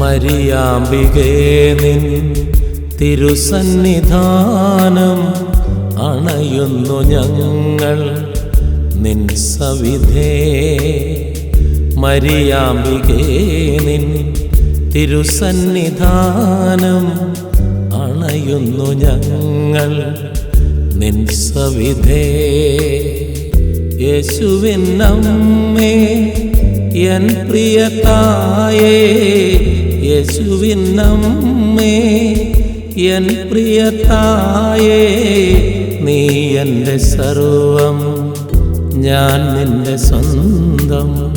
മരിയാമ്പികേ നിൻ തിരുസന്നിധാനം അണയുന്നു ഞങ്ങൾ നിൻ സവിധേ. മരിയാമ്പികേ നിൻ തിരുസന്നിധാനം അണയുന്നു ഞങ്ങൾ നിൻ സവിധേ. യേശുവിൻ നമ്മേ എൻ പ്രിയതായേ യേശുവിനമ്മേ എൻ പ്രിയതായേ നീ എന്റെ സർവം ഞാൻ നിന്റെ സ്വന്തം.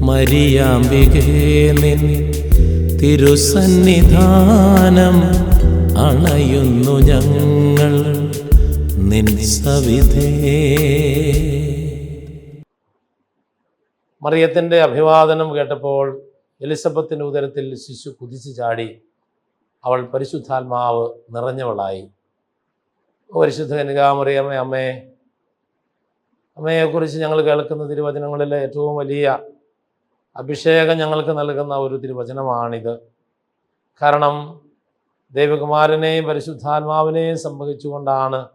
മരിയാമ്പികേ നിൻ തിരുസന്നിധാനം അണയുന്നു ഞങ്ങൾ നിൻ സവിധേ. മറിയത്തിന്റെ അഭിവാദനം കേട്ടപ്പോൾ എലിസബത്തിന്റെ ഉദരത്തിൽ ശിശു കുതിച്ചു ചാടി അവൾ പരിശുദ്ധാത്മാവ് നിറഞ്ഞവളായി. പരിശുദ്ധ കനികാമറിയമ്മ അമ്മേ അമ്മയെക്കുറിച്ച് ഞങ്ങൾ കേൾക്കുന്ന തിരുവചനങ്ങളിലെ ഏറ്റവും വലിയ അഭിഷേകം ഞങ്ങൾക്ക് നൽകുന്ന ഒരു തിരുവചനമാണിത്. കാരണം ദൈവകുമാരനെയും പരിശുദ്ധാത്മാവിനെയും സംഭവിച്ചുകൊണ്ടാണ്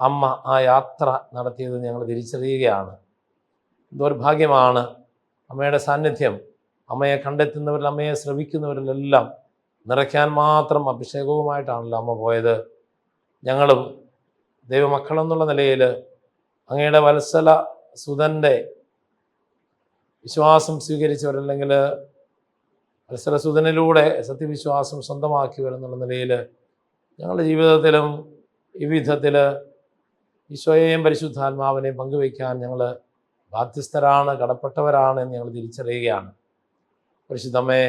അമ്മ ആ യാത്ര നടത്തിയത് ഞങ്ങൾ തിരിച്ചറിയുകയാണ്. ദൗർഭാഗ്യമാണ് അമ്മയുടെ സാന്നിധ്യം. അമ്മയെ കണ്ടെത്തുന്നവരിൽ അമ്മയെ ശ്രവിക്കുന്നവരിലെല്ലാം നിറയ്ക്കാൻ മാത്രം അഭിഷേകവുമായിട്ടാണല്ലോ അമ്മ പോയത്. ഞങ്ങളും ദൈവമക്കളെന്നുള്ള നിലയിൽ അങ്ങയുടെ വത്സല സുതന്റെ വിശ്വാസം സ്വീകരിച്ചവരല്ലെങ്കിൽ വത്സല സുതനിലൂടെ സത്യവിശ്വാസം സ്വന്തമാക്കിയവരെന്നുള്ള നിലയിൽ ഞങ്ങളുടെ ജീവിതത്തിലും ഈ വിധത്തിൽ ഈശോയെയും പരിശുദ്ധാത്മാവിനെയും പങ്കുവയ്ക്കാൻ ഞങ്ങൾ ബാധ്യസ്ഥരാണ് കടപ്പെട്ടവരാണ് എന്ന് ഞങ്ങൾ തിരിച്ചറിയുകയാണ്. പരിശുദ്ധമ്മേ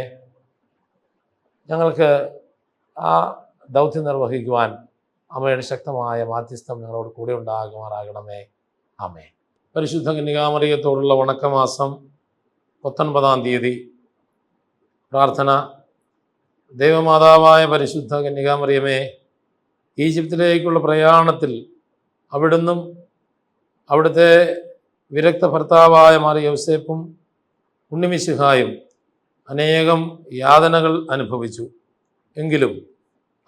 ഞങ്ങൾക്ക് ആ ദൗത്യം നിർവഹിക്കുവാൻ അമ്മയുടെ ശക്തമായ മാധ്യസ്ഥം ഞങ്ങളോട് കൂടെ ഉണ്ടാകുമാറാകണമേ. അമ്മേ പരിശുദ്ധ കന്യകാമറിയത്തോടുള്ള വണക്കമാസം പത്തൊൻപതാം തീയതി പ്രാർത്ഥന. ദൈവമാതാവായ പരിശുദ്ധ കന്യകാമറിയമേ ഈജിപ്തിലേക്കുള്ള പ്രയാണത്തിൽ അവിടുന്നും അവിടുത്തെ വിരക്ത ഭർത്താവായ മാറിയ യൗസേപ്പും ഉണ്ണിമിശിഹായും അനേകം യാതനകൾ അനുഭവിച്ചു. എങ്കിലും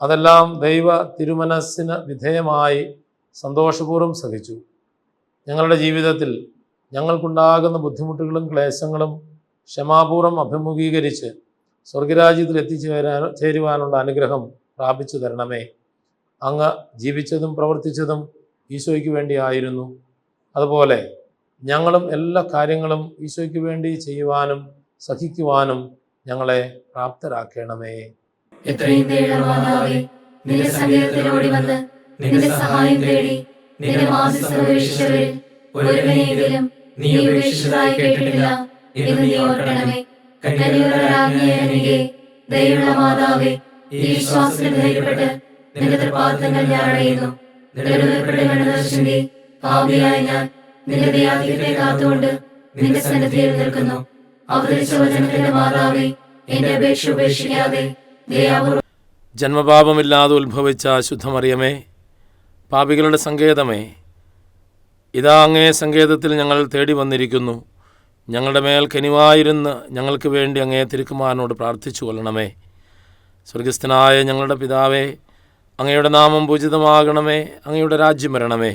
അതെല്ലാം ദൈവ തിരുമനസ്സിന് വിധേയമായി സന്തോഷപൂർവം സഹിച്ചു. ഞങ്ങളുടെ ജീവിതത്തിൽ ഞങ്ങൾക്കുണ്ടാകുന്ന ബുദ്ധിമുട്ടുകളും ക്ലേശങ്ങളും ക്ഷമാപൂർവം അഭിമുഖീകരിച്ച് സ്വർഗരാജ്യത്തിൽ എത്തിച്ചേരാൻ ചേരുവാനുള്ള അനുഗ്രഹം പ്രാപിച്ചു തരണമേ. അങ്ങ് ജീവിച്ചതും പ്രവർത്തിച്ചതും ഈശോയ്ക്ക് വേണ്ടിയായിരുന്നു അതുപോലെ ഞങ്ങളും എല്ലാ കാര്യങ്ങളും ഈശോയ്ക്ക് വേണ്ടി ചെയ്യുവാനും സഹിക്കുവാനും ഞങ്ങളെ പ്രാപ്തരാക്കണമേ. സഹായം തേടി കേട്ടിട്ടില്ല ഈ നിന്റെ ഞാൻ ഞാൻ നിന്റെ ദയാധികത്തെ കാത്തുകൊണ്ട് നിന്റെ സന്നിധിയിൽ നിൽക്കുന്നു. ജന്മപാപമില്ലാതെ ഉത്ഭവിച്ച ശുദ്ധമറിയമേ പാപികളുടെ സങ്കേതമേ ഇതാ അങ്ങേ സങ്കേതത്തിൽ ഞങ്ങൾ തേടി വന്നിരിക്കുന്നു. ഞങ്ങളുടെ മേൽ കനിവായിരുന്ന് ഞങ്ങൾക്ക് വേണ്ടി അങ്ങേ തിരുക്കുമാരനോട് പ്രാർത്ഥിച്ചു കൊള്ളണമേ. സ്വർഗസ്ഥനായ ഞങ്ങളുടെ പിതാവേ അങ്ങയുടെ നാമം പൂജിതമാകണമേ അങ്ങയുടെ രാജ്യം വരണമേ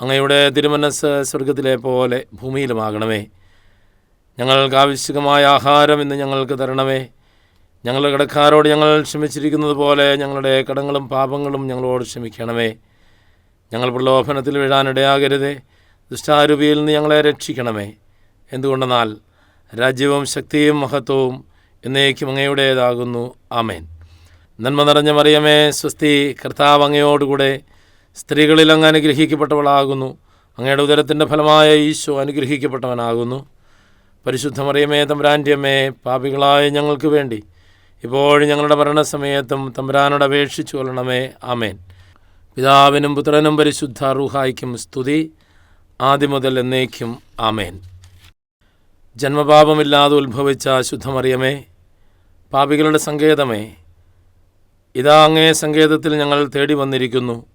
അങ്ങയുടെ തിരുമനസ് സ്വർഗത്തിലെ പോലെ ഭൂമിയിലുമാകണമേ. ഞങ്ങൾക്ക് ആവശ്യകമായ ആഹാരം ഇന്ന് ഞങ്ങൾക്ക് തരണമേ. ഞങ്ങളുടെ കടക്കാരോട് ഞങ്ങൾ ക്ഷമിച്ചിരിക്കുന്നത് പോലെ ഞങ്ങളുടെ കടങ്ങളും പാപങ്ങളും ഞങ്ങളോട് ക്ഷമിക്കണമേ. ഞങ്ങൾ പ്രലോഭനത്തിൽ വീഴാനിടയാകരുതേ ദുഷ്ടാരൂപിയിൽ നിന്ന് ഞങ്ങളെ രക്ഷിക്കണമേ. എന്തുകൊണ്ടെന്നാൽ രാജ്യവും ശക്തിയും മഹത്വവും എന്നേക്കും അങ്ങയുടേതാകുന്നു. ആമേൻ. നന്മ നിറഞ്ഞ മറിയമേ സ്വസ്തി കർത്താവ് അങ്ങയോടുകൂടെ സ്ത്രീകളിൽ അങ്ങ് അനുഗ്രഹിക്കപ്പെട്ടവളാകുന്നു. അങ്ങയുടെ ഉദരത്തിന്റെ ഫലമായ ഈശോ അനുഗ്രഹിക്കപ്പെട്ടവനാകുന്നു. പരിശുദ്ധ മറിയമേ തമ്പുരാന്റെയമ്മേ പാപികളായ ഞങ്ങൾക്ക് വേണ്ടി. ഇപ്പോഴും ഞങ്ങളുടെ മരണസമയത്തും തമ്പുരാനോട് അപേക്ഷിച്ചു കൊള്ളണമേ. ആമേൻ. പിതാവിനും പുത്രനും പരിശുദ്ധ റൂഹായിക്കും സ്തുതി. ആദ്യം മുതൽ എന്നേക്കും ആമേൻ. ജന്മപാപമില്ലാതെ ഉത്ഭവിച്ച ശുദ്ധമറിയമേ പാപികളുടെ സങ്കേതമേ ഇതാ അങ്ങേ സങ്കേതത്തിൽ ഞങ്ങൾ തേടി വന്നിരിക്കുന്നു.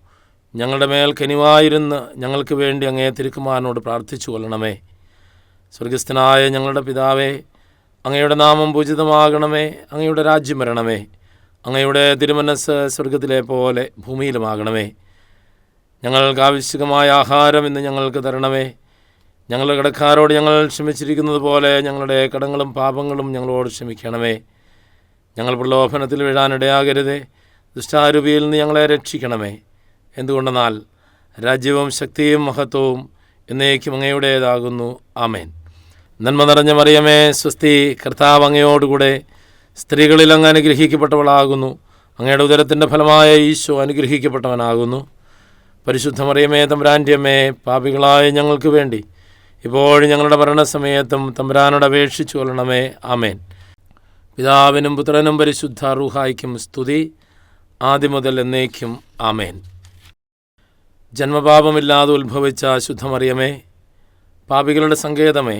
ഞങ്ങളുടെ മേൽ കനിവായിരുന്ന് ഞങ്ങൾക്ക് വേണ്ടി അങ്ങേ തിരുക്കുമാരനോട് പ്രാർത്ഥിച്ചു കൊള്ളണമേ. സ്വർഗസ്ഥനായ ഞങ്ങളുടെ പിതാവേ അങ്ങയുടെ നാമം പൂജിതമാകണമേ അങ്ങയുടെ രാജ്യം വരണമേ അങ്ങയുടെ തിരുമനസ് സ്വർഗത്തിലെ പോലെ ഭൂമിയിലുമാകണമേ. ഞങ്ങൾക്ക് ആവശ്യകമായ ആഹാരം ഇന്ന് ഞങ്ങൾക്ക് തരണമേ. ഞങ്ങളുടെ കടക്കാരോട് ഞങ്ങൾ ക്ഷമിച്ചിരിക്കുന്നത് പോലെ ഞങ്ങളുടെ കടങ്ങളും പാപങ്ങളും ഞങ്ങളോട് ക്ഷമിക്കണമേ. ഞങ്ങൾ പ്രലോഭനത്തിൽ വീഴാനിടയാകരുതേ ദുഷ്ടാരൂപിയിൽ നിന്ന് ഞങ്ങളെ രക്ഷിക്കണമേ. എന്തുകൊണ്ടെന്നാൽ രാജ്യവും ശക്തിയും മഹത്വവും എന്നേക്കും അങ്ങയുടേതാകുന്നു. ആമേൻ. നന്മ നിറഞ്ഞ മറിയമേ സ്വസ്തി കർത്താവ് അങ്ങയോടുകൂടെ സ്ത്രീകളിൽ അങ്ങ് അനുഗ്രഹിക്കപ്പെട്ടവളാകുന്നു. അങ്ങയുടെ ഉദരത്തിന്റെ ഫലമായ ഈശോ അനുഗ്രഹിക്കപ്പെട്ടവനാകുന്നു. പരിശുദ്ധ മറിയമേ തമ്പുരാന്റെയമ്മേ പാപികളായ ഞങ്ങൾക്ക് വേണ്ടി ഇപ്പോഴും ഞങ്ങളുടെ ഭരണസമയത്തും തമ്പുരാനോട് അപേക്ഷിച്ചു കൊള്ളണമേ. ആമേൻ. പിതാവിനും പുത്രനും പരിശുദ്ധ റൂഹായിക്കും സ്തുതി. ആദ്യം മുതൽ എന്നേക്കും ആമേൻ. ജന്മപാപമില്ലാതെ ഉത്ഭവിച്ച ശുദ്ധമറിയമേ പാപികളുടെ സങ്കേതമേ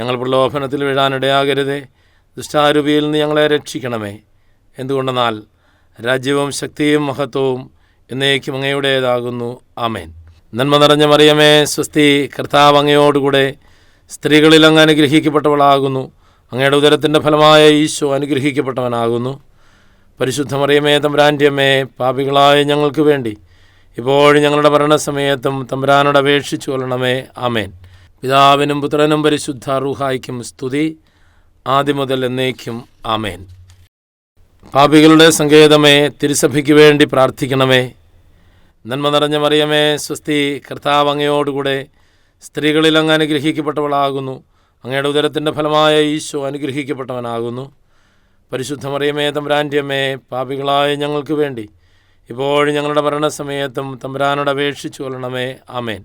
ഞങ്ങൾ പ്രലോഭനത്തിൽ വീഴാനിടയാകരുതേ. ദുഷ്ടാരൂപിയിൽ നിന്ന് ഞങ്ങളെ രക്ഷിക്കണമേ. എന്തുകൊണ്ടെന്നാൽ രാജ്യവും ശക്തിയും മഹത്വവും എന്നേക്കും അങ്ങയുടേതാകുന്നു. ആമേൻ. നന്മ നിറഞ്ഞ മറിയമേ സ്വസ്തി കർത്താവ് അങ്ങയോടുകൂടെ സ്ത്രീകളിൽ അങ്ങ് അനുഗ്രഹിക്കപ്പെട്ടവളാകുന്നു. അങ്ങയുടെ ഉദരത്തിന്റെ ഫലമായ ഈശോ അനുഗ്രഹിക്കപ്പെട്ടവനാകുന്നു. പരിശുദ്ധ മറിയമേ തമ്പുരാന്റെയമ്മേ പാപികളായ ഞങ്ങൾക്ക് വേണ്ടി ഇപ്പോഴും ഞങ്ങളുടെ മരണസമയത്തും തമ്പുരാനോട് അപേക്ഷിച്ചു കൊള്ളണമേ ആമേൻ. പിതാവിനും പുത്രനും പരിശുദ്ധ റൂഹായിക്കും സ്തുതി. ആദ്യം മുതൽ എന്നേക്കും ആമേൻ. പാപികളുടെ സങ്കേതമേ തിരുസഭയ്ക്ക് വേണ്ടി പ്രാർത്ഥിക്കണമേ. നന്മ നിറഞ്ഞ മറിയമേ സ്വസ്തി കർത്താവ് അങ്ങയോടുകൂടെ സ്ത്രീകളിൽ അങ്ങ് അനുഗ്രഹിക്കപ്പെട്ടവളാകുന്നു. അങ്ങയുടെ ഉദരത്തിന്റെ ഫലമായ ഈശോ അനുഗ്രഹിക്കപ്പെട്ടവനാകുന്നു. പരിശുദ്ധ മറിയമേ തമ്പുരാന്റിയമ്മേ പാപികളായ ഞങ്ങൾക്ക് വേണ്ടി ഇപ്പോഴും ഞങ്ങളുടെ മരണസമയത്തും തമ്പുരാനോട് അപേക്ഷിച്ചു കൊള്ളണമേ ആമേൻ.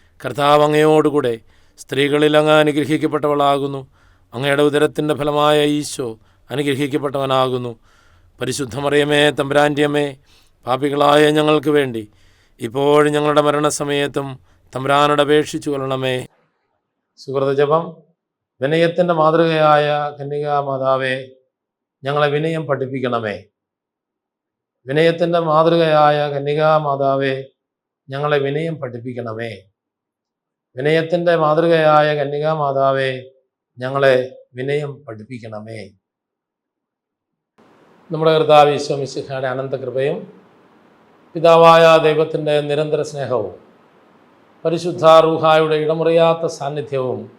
കർത്താവ് അങ്ങയോടുകൂടെ സ്ത്രീകളിൽ അങ്ങ് അനുഗ്രഹിക്കപ്പെട്ടവളാകുന്നു. അങ്ങയുടെ ഉദരത്തിന്റെ ഫലമായ ഈശോ അനുഗ്രഹിക്കപ്പെട്ടവനാകുന്നു. പരിശുദ്ധമറിയമേ മറിയമേ തമ്പുരാന്റെ പാപികളായ ഞങ്ങൾക്ക് വേണ്ടി ഇപ്പോഴും ഞങ്ങളുടെ മരണസമയത്തും തമ്പുരാനോട് അപേക്ഷിച്ചു കൊള്ളണമേ. സുഹൃതജപം വിനയത്തിന്റെ മാതൃകയായ കന്യകാ മാതാവേ ഞങ്ങളെ വിനയം പഠിപ്പിക്കണമേ. വിനയത്തിന്റെ മാതൃകയായ കന്യകാ മാതാവേ ഞങ്ങളെ വിനയം പഠിപ്പിക്കണമേ. വിനയത്തിന്റെ മാതൃകയായ കന്യകാ മാതാവേ ഞങ്ങളെ വിനയം പഠിപ്പിക്കണമേ. നമ്മുടെ കർത്താവ് ഈശ്വമിശിഹയുടെ അനന്തകൃപയും പിതാവായ ദൈവത്തിന്റെ നിരന്തര സ്നേഹവും പരിശുദ്ധ റൂഹായുടെ ഇടമുറിയാത്ത സാന്നിധ്യവും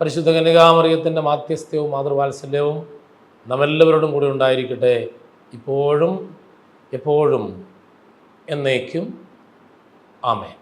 പരിശുദ്ധ കന്യകാമറിയത്തിന്റെ മാധ്യസ്ഥ്യവും മാതൃവാത്സല്യവും നമ്മെല്ലാവരോടും കൂടി ഉണ്ടായിരിക്കട്ടെ. ഇപ്പോഴും എപ്പോഴും എന്നേക്കും. ആമേൻ.